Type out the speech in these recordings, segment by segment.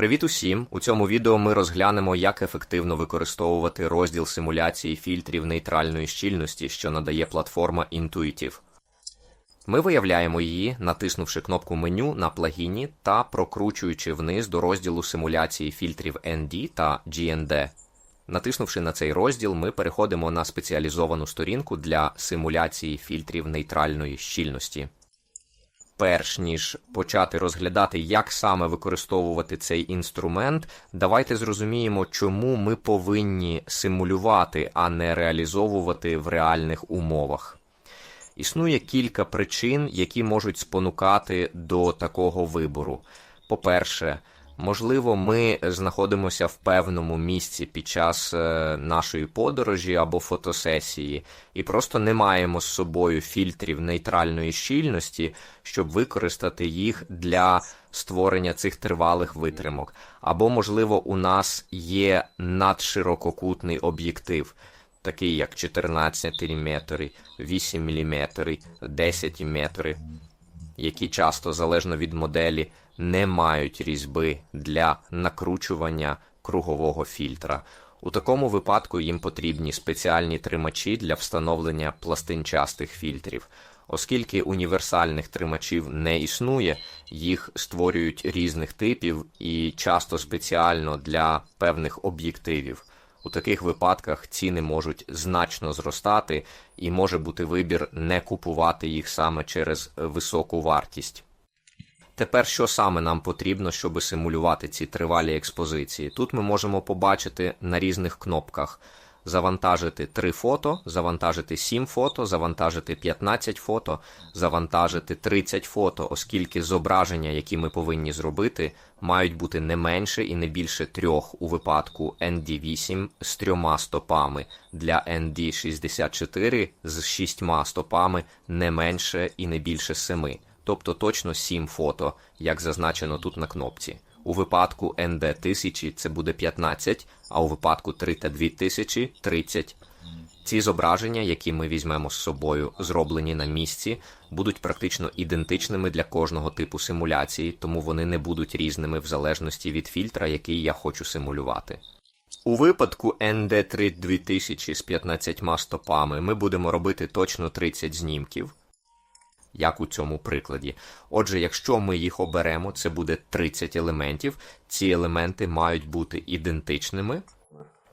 Привіт усім! У цьому відео ми розглянемо, як ефективно використовувати розділ симуляції фільтрів нейтральної щільності, що надає платформа Intuitive. Ми виявляємо її, натиснувши кнопку меню на плагіні та прокручуючи вниз до розділу симуляції фільтрів ND та GND. Натиснувши на цей розділ, ми переходимо на спеціалізовану сторінку для симуляції фільтрів нейтральної щільності. Перш ніж почати розглядати, як саме використовувати цей інструмент, давайте зрозуміємо, чому ми повинні симулювати, а не реалізовувати в реальних умовах. Існує кілька причин, які можуть спонукати до такого вибору. По-перше, Можливо, ми знаходимося в певному місці під час е, нашої подорожі або фотосесії, і просто не маємо з собою фільтрів нейтральної щільності, щоб використати їх для створення цих тривалих витримок. Або, можливо, у нас є надширококутний об'єктив. Такий як 14 мм, 8 мм, 10 мм, які часто залежно від моделі не мають різьби для накручування кругового фільтра. У такому випадку їм потрібні спеціальні тримачі для встановлення пластинчастих фільтрів. Оскільки універсальних тримачів не існує, їх створюють різних типів і часто спеціально для певних об'єктивів. У таких випадках ціни можуть значно зростати, і може бути вибір не купувати їх саме через високу вартість. Тепер що саме нам потрібно, щоб симулювати ці тривалі експозиції? Тут ми можемо побачити на різних кнопках завантажити 3 фото, завантажити 7 фото, завантажити 15 фото, завантажити 30 фото, оскільки зображення, які ми повинні зробити, мають бути не менше і не більше трьох у випадку ND8 з трьома стопами, для ND64 з шістьма стопами не менше і не більше семи тобто точно 7 фото, як зазначено тут на кнопці. У випадку ND 1000 це буде 15, а у випадку 3 та 2000 – 30. Ці зображення, які ми візьмемо з собою, зроблені на місці, будуть практично ідентичними для кожного типу симуляції, тому вони не будуть різними в залежності від фільтра, який я хочу симулювати. У випадку ND3 2000 з 15 стопами ми будемо робити точно 30 знімків як у цьому прикладі. Отже, якщо ми їх оберемо, це буде 30 елементів. Ці елементи мають бути ідентичними.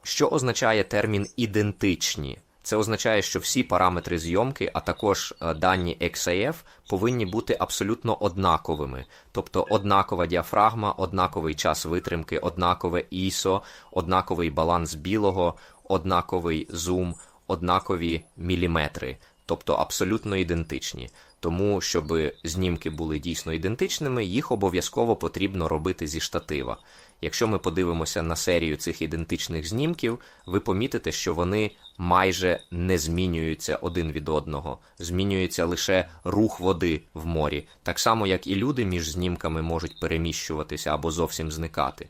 Що означає термін ідентичні? Це означає, що всі параметри зйомки, а також е, дані XAF повинні бути абсолютно однаковими, тобто однакова діафрагма, однаковий час витримки, однакове ISO, однаковий баланс білого, однаковий зум, однакові міліметри, тобто абсолютно ідентичні. Тому, щоб знімки були дійсно ідентичними, їх обов'язково потрібно робити зі штатива. Якщо ми подивимося на серію цих ідентичних знімків, ви помітите, що вони майже не змінюються один від одного, змінюється лише рух води в морі, так само як і люди між знімками можуть переміщуватися або зовсім зникати.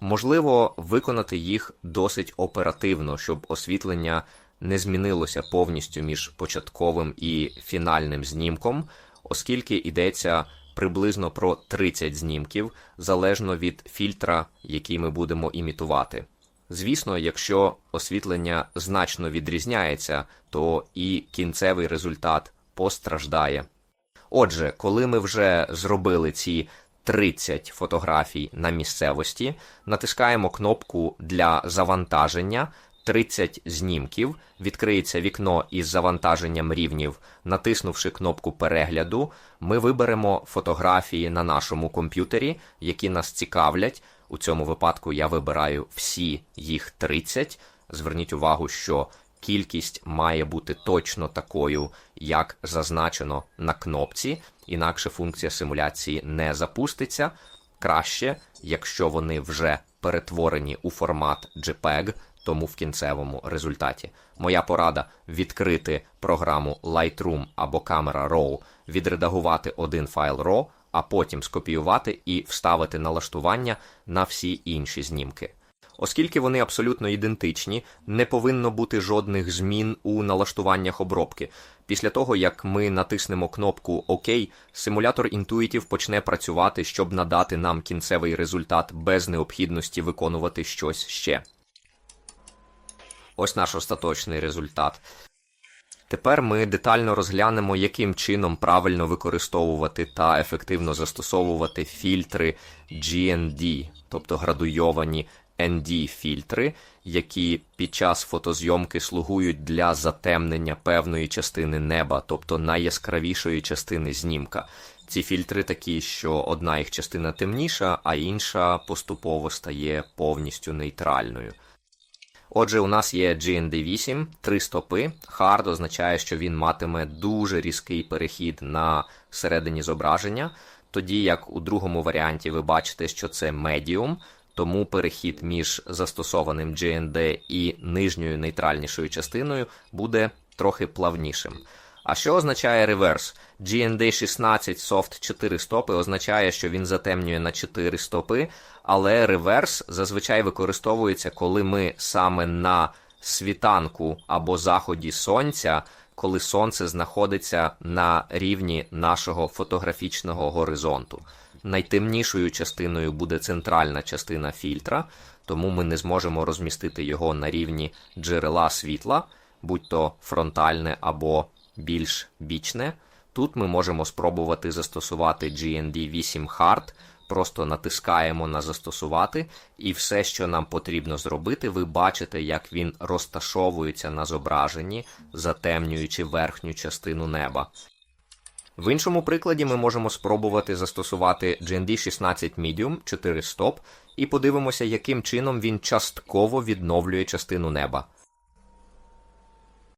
Можливо, виконати їх досить оперативно, щоб освітлення не змінилося повністю між початковим і фінальним знімком, оскільки йдеться приблизно про 30 знімків залежно від фільтра, який ми будемо імітувати. Звісно, якщо освітлення значно відрізняється, то і кінцевий результат постраждає. Отже, коли ми вже зробили ці 30 фотографій на місцевості, натискаємо кнопку для завантаження 30 знімків, відкриється вікно із завантаженням рівнів. Натиснувши кнопку перегляду, ми виберемо фотографії на нашому комп'ютері, які нас цікавлять. У цьому випадку я вибираю всі їх 30. Зверніть увагу, що кількість має бути точно такою, як зазначено на кнопці, інакше функція симуляції не запуститься. Краще, якщо вони вже перетворені у формат JPEG, тому в кінцевому результаті. Моя порада відкрити програму Lightroom або Camera Raw, відредагувати один файл RAW, а потім скопіювати і вставити налаштування на всі інші знімки. Оскільки вони абсолютно ідентичні, не повинно бути жодних змін у налаштуваннях обробки. Після того, як ми натиснемо кнопку ОК, симулятор Intuitive почне працювати, щоб надати нам кінцевий результат без необхідності виконувати щось ще. Ось наш остаточний результат. Тепер ми детально розглянемо, яким чином правильно використовувати та ефективно застосовувати фільтри GND, тобто градуйовані ND-фільтри, які під час фотозйомки слугують для затемнення певної частини неба, тобто найяскравішої частини знімка. Ці фільтри такі, що одна їх частина темніша, а інша поступово стає повністю нейтральною. Отже, у нас є GND8, три стопи. Hard означає, що він матиме дуже різкий перехід на середині зображення, тоді як у другому варіанті ви бачите, що це Medium, тому перехід між застосованим GND і нижньою нейтральнішою частиною буде трохи плавнішим. А що означає реверс? GND 16 Soft 4 стопи означає, що він затемнює на 4 стопи, але реверс зазвичай використовується, коли ми саме на світанку або заході сонця, коли сонце знаходиться на рівні нашого фотографічного горизонту. Найтемнішою частиною буде центральна частина фільтра, тому ми не зможемо розмістити його на рівні джерела світла, будь то фронтальне або більш бічне. Тут ми можемо спробувати застосувати GND 8 Hard, просто натискаємо на застосувати, і все, що нам потрібно зробити, ви бачите, як він розташовується на зображенні, затемнюючи верхню частину неба. В іншому прикладі ми можемо спробувати застосувати GND 16 Medium 4 стоп і подивимося, яким чином він частково відновлює частину неба.